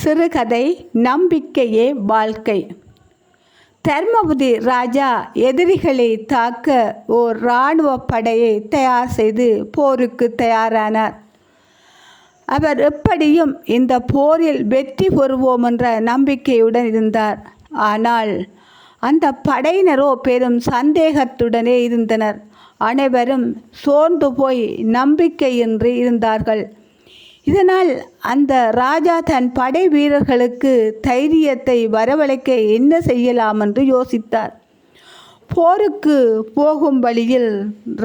சிறுகதை நம்பிக்கையே வாழ்க்கை. தர்மபுதி ராஜா எதிரிகளை தாக்க ஓர் இராணுவ படையை தயார் செய்து போருக்கு தயாரானார். அவர் எப்படியும் இந்த போரில் வெற்றி பெறுவோம் என்ற நம்பிக்கையுடன் இருந்தார். ஆனால் அந்த படையினரோ பெரும் சந்தேகத்துடனே இருந்தனர். அனைவரும் சோர்ந்து போய் நம்பிக்கையின்றி இருந்தார்கள். இதனால் அந்த ராஜா தன் படை வீரர்களுக்கு தைரியத்தை வரவழைக்க என்ன செய்யலாம் என்று யோசித்தார். போருக்கு போகும் வழியில்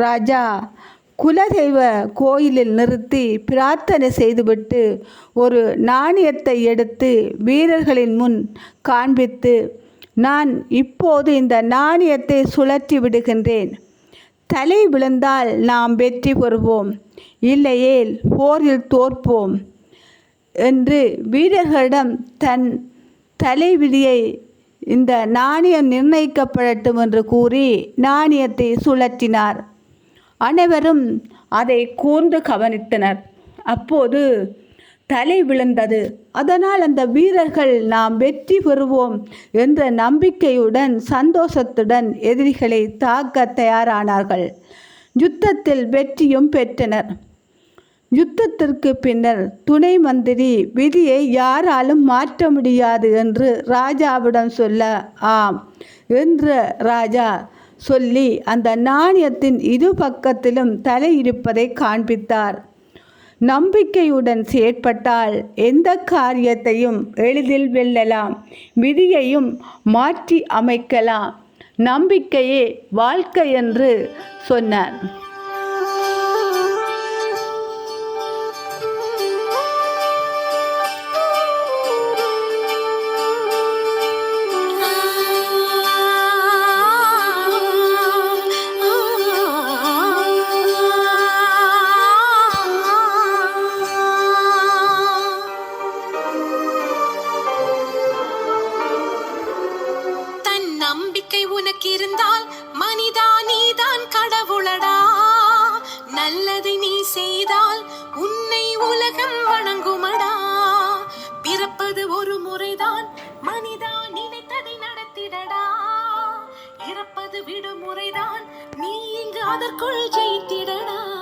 ராஜா குலதெய்வ கோயிலில் நிறுத்தி பிரார்த்தனை செய்துவிட்டு ஒரு நாணயத்தை எடுத்து வீரர்களின் முன் காண்பித்து நான் இப்போது இந்த நாணயத்தை சுழற்றி விடுகின்றேன். தலை விழுந்தால் நாம் வெற்றி பெறுவோம். இல்லையேல் போரில் தோற்போம் என்று வீரர்களிடம் தன் தலைவிதியை இந்த நாணயம் நிர்ணயிக்கப்படட்டும் என்று கூறி நாணயத்தை சுழற்றினார். அனைவரும் அதை கூர்ந்து கவனித்தனர். அப்போது தலை விழுந்தது. அதனால் அந்த வீரர்கள் நாம் வெற்றி பெறுவோம் என்ற நம்பிக்கையுடன் சந்தோஷத்துடன் எதிரிகளை தாக்க தயாரானார்கள். யுத்தத்தில் வெற்றியும் பெற்றனர். யுத்தத்திற்கு பின்னர் துணை மந்திரி விதியை யாராலும் மாற்ற முடியாது என்று ராஜாவிடம் சொல்ல ஆம் என்று ராஜா சொல்லி அந்த நாணயத்தின் இரு பக்கத்திலும் தலையிருப்பதை காண்பித்தார். நம்பிக்கையுடன் செயற்பட்டால் எந்த காரியத்தையும் எளிதில் வெல்லலாம் விதியையும் மாற்றி அமைக்கலாம். நம்பிக்கையே வாழ்க்கை என்று சொன்னார். நல்லதை நீ செய்தால் உன்னை உலகம் வணங்குமடா. பிறப்பது ஒரு முறைதான் மனிதா நினைத்ததை நடத்திடடா. இறப்பது விடுமுறைதான் நீ இங்கு அதற்குள் ஜெயித்திடடா.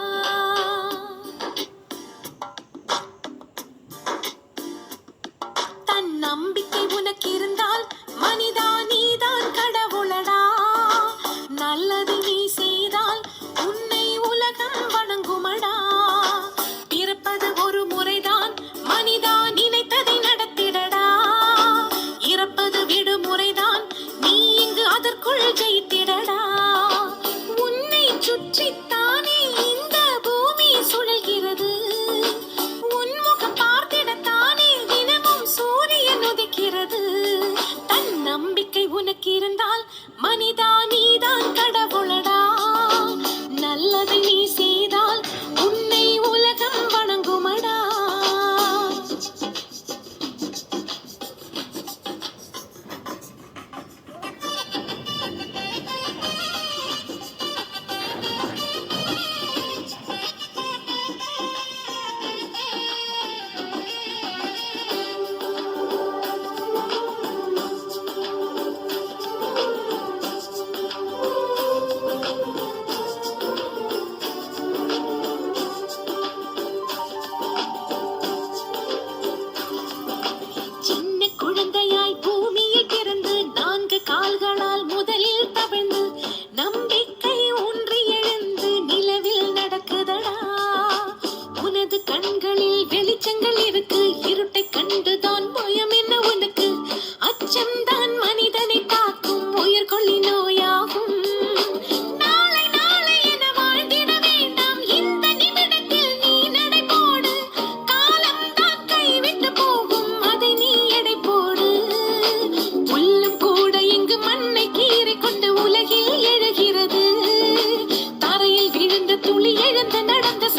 ஒன்றுதான் பயம் என்ன உனக்கு? அச்சம்தான் மனிதனை தாக்கும் உயிர் கொள்ளி நோயாகும். நாளை நாளை என வாழ்ந்திட வேண்டாம். இந்த நிமிடத்தில் நீ நடை போடு. காலம் கைவிட்டு போகும். அதை நீ எடை போடு. உள்ளம் கூட இங்கு மண்ணை கீறி கொண்டு உலகில் எழுகிறது. தரையில் விழுந்த துளி எழுந்து நடந்து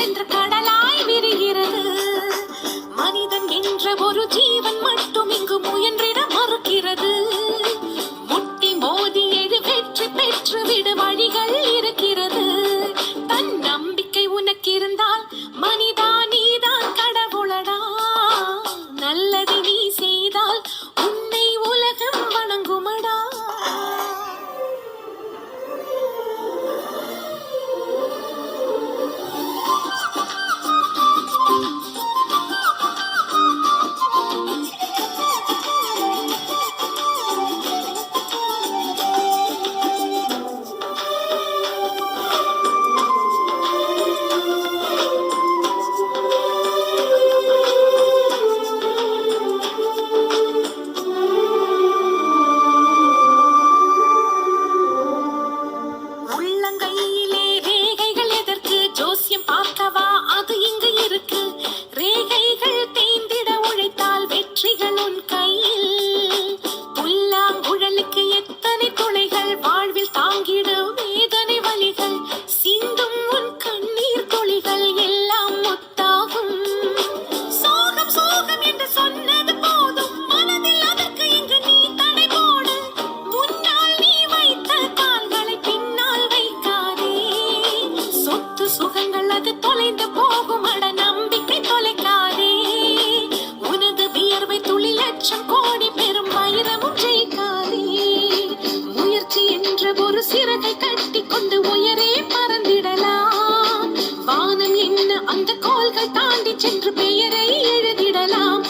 என்று பெயரை எழுதிடலாம்.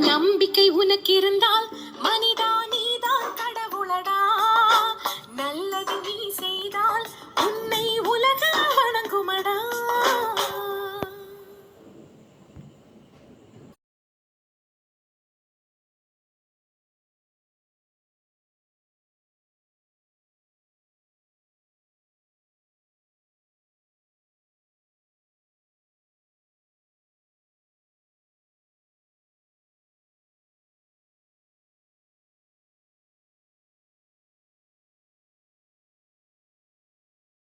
நம்பிக்கை உனக்கு இருந்தால்